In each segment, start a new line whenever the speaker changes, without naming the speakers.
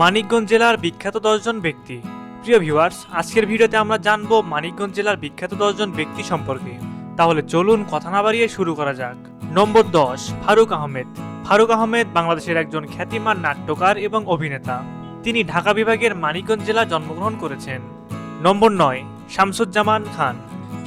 মানিকগঞ্জ জেলার বিখ্যাত দশজন ব্যক্তি। প্রিয় ভিউয়ার্স আজকের ভিডিওতে আমরা জানব মানিকগঞ্জ জেলার বিখ্যাত দশজন ব্যক্তি সম্পর্কে। তাহলে চলুন কথা না বাড়িয়ে শুরু করা যাক। নম্বর দশ, ফারুক আহমেদ। ফারুক আহমেদ বাংলাদেশের একজন খ্যাতিমান নাট্যকার এবং অভিনেতা। তিনি ঢাকা বিভাগের মানিকগঞ্জ জেলায় জন্মগ্রহণ করেছেন। নম্বর নয়, শামসুজ্জামান খান।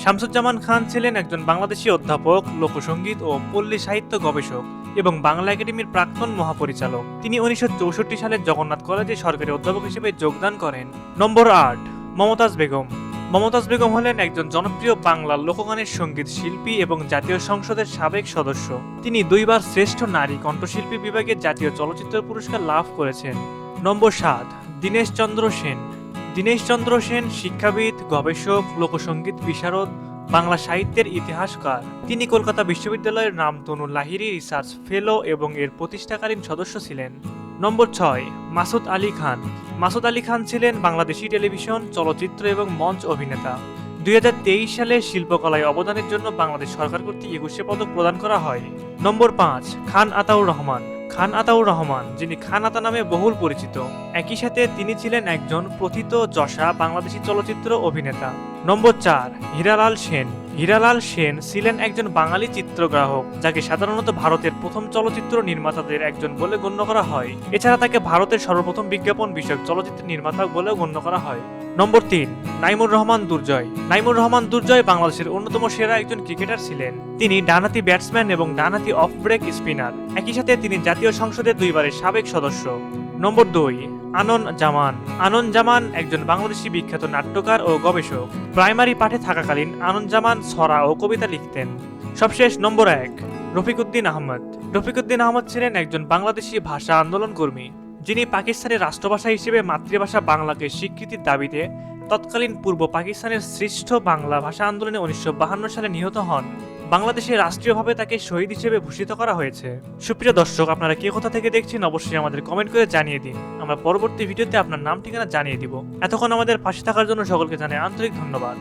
শামসুজ্জামান খান ছিলেন একজন বাংলাদেশি অধ্যাপক লোকসঙ্গীত ও পল্লী সাহিত্য গবেষক। এবং বাংলা একাডেমির প্রাক্তন মহাপরিচালক। তিনি উনিশশো চৌষট্টি সালে জগন্নাথ কলেজে সরকারি অধ্যাপক হিসেবে যোগদান করেন। নম্বর আট, মমতাজ বেগম। মমতাজ বেগম হলেন একজন জনপ্রিয় বাংলা লোকগানের সংগীত শিল্পী এবং জাতীয় সংসদের সাবেক সদস্য। তিনি দুইবার শ্রেষ্ঠ নারী কণ্ঠশিল্পী বিভাগে জাতীয় চলচ্চিত্র পুরস্কার লাভ করেছেন। নম্বর সাত, দীনেশ চন্দ্র সেন। দীনেশ চন্দ্র সেন শিক্ষাবিদ, গবেষক লোকসঙ্গীত বিশারদ বাংলা সাহিত্যের ইতিহাসকার। তিনি কলকাতা বিশ্ববিদ্যালয়ের নামতনু লাহিরি রিসার্চ ফেলো এবং এর প্রতিষ্ঠাকালীন সদস্য ছিলেন। নম্বর ছয়, মাসুদ আলী খান। মাসুদ আলী খান ছিলেন বাংলাদেশি টেলিভিশন, চলচ্চিত্র এবং মঞ্চ অভিনেতা। দুই হাজার তেইশ সালে শিল্পকলায় অবদানের জন্য বাংলাদেশ সরকার কর্তৃক একুশে পদক প্রদান করা হয়। নম্বর পাঁচ, খান আতাউর রহমান। খান আতাউর রহমান, যিনি খান আতা নামে বহুল পরিচিত। একই সাথে তিনি ছিলেন একজন প্রথিত যশা বাংলাদেশি চলচ্চিত্র অভিনেতা। নম্বর চার, হীরালাল সেন। হীরালাল সেন ছিলেন একজন বাঙালি চিত্রগ্রাহক, যাকে সাধারণত ভারতের প্রথম চলচ্চিত্র নির্মাতাদের একজন বলে গণ্য করা হয়। এছাড়া তাকে ভারতের সর্বপ্রথম বিজ্ঞাপন বিষয়ক চলচ্চিত্র নির্মাতা বলেও গণ্য করা হয়। নম্বর তিন, নাইমুর রহমান দুর্জয়। নাইমুর রহমান দুর্জয় বাংলাদেশের অন্যতম সেরা একজন ক্রিকেটার ছিলেন। তিনি ডানহাতি ব্যাটসম্যান এবং ডানহাতি অফ ব্রেক স্পিনার। একই সাথে তিনি জাতীয় সংসদের দুইবারের সাবেক সদস্য। নম্বর দুই, আনন জামান। আনন জামান একজন বাংলাদেশি বিখ্যাত নাট্যকার ও গবেষক। প্রাইমারি পাঠে থাকাকালীন আনন জামান ছড়া ও কবিতা লিখতেন। সবশেষ নম্বর এক, রফিকুদ্দিন আহমদ। রফিকুদ্দিন আহমদ ছিলেন একজন বাংলাদেশি ভাষা আন্দোলন কর্মী। যিনি পাকিস্তানের রাষ্ট্রভাষা হিসেবে মাতৃভাষা বাংলাকে স্বীকৃতির দাবিতে তৎকালীন পূর্ব পাকিস্তানের শ্রেষ্ঠ বাংলা ভাষা আন্দোলনে উনিশশো সালে নিহত হন। বাংলাদেশে রাষ্ট্রীয়ভাবে তাকে শহীদ হিসেবে ভূষিত করা হয়েছে। সুপ্রিয় দর্শক, আপনারা কে কোথা থেকে দেখছেন অবশ্যই আমাদের কমেন্ট করে জানিয়ে দিন। আমরা পরবর্তী ভিডিওতে আপনার নাম, ঠিকানা জানিয়ে দিব। এতক্ষণ আমাদের পাশে থাকার জন্য সকলকে জানাই আন্তরিক ধন্যবাদ।